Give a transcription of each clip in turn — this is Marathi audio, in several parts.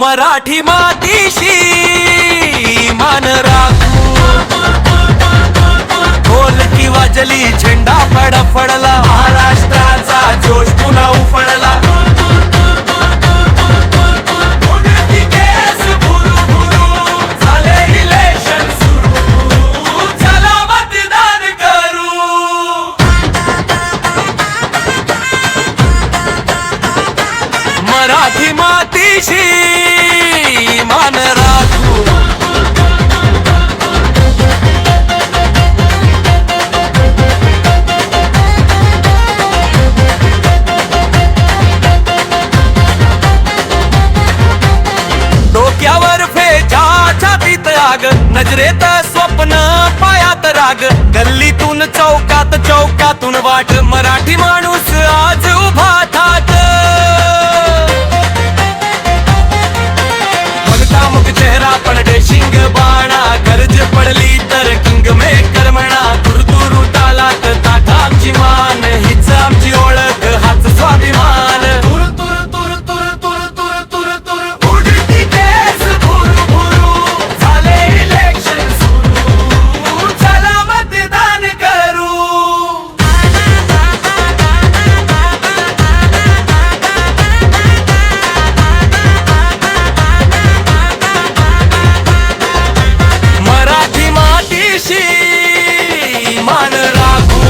मराठी मातीशी मान राखू. ढोल की वाजली झेंडा फडफडला. महाराष्ट्राचा जोश पुन्हा उफडला मराठी मातीशी मान राखू. डोक्यावर फेजा छातीत आग नजरेत स्वप्न पायात राग. गल्लीतून चौकात चौकातून वाट मराठी माणूस शिंग बाणा गरज पडली तर किंग मेकर म्हणा. तुरतुरु तालात ताठाची आमची मान राखू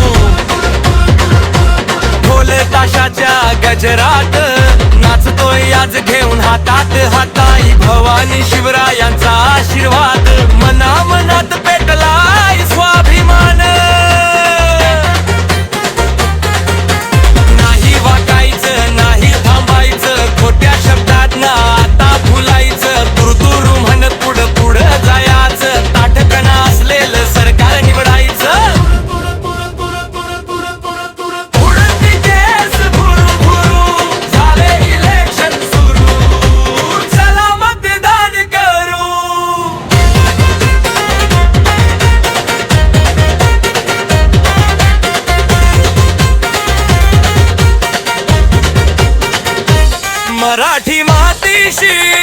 ढोल ताशाच्या गजरात नाचतोय आज घेऊन हातात हाताई भवानी शिवरायांचा आशीर्वाद. मना मनात पेटला 继续。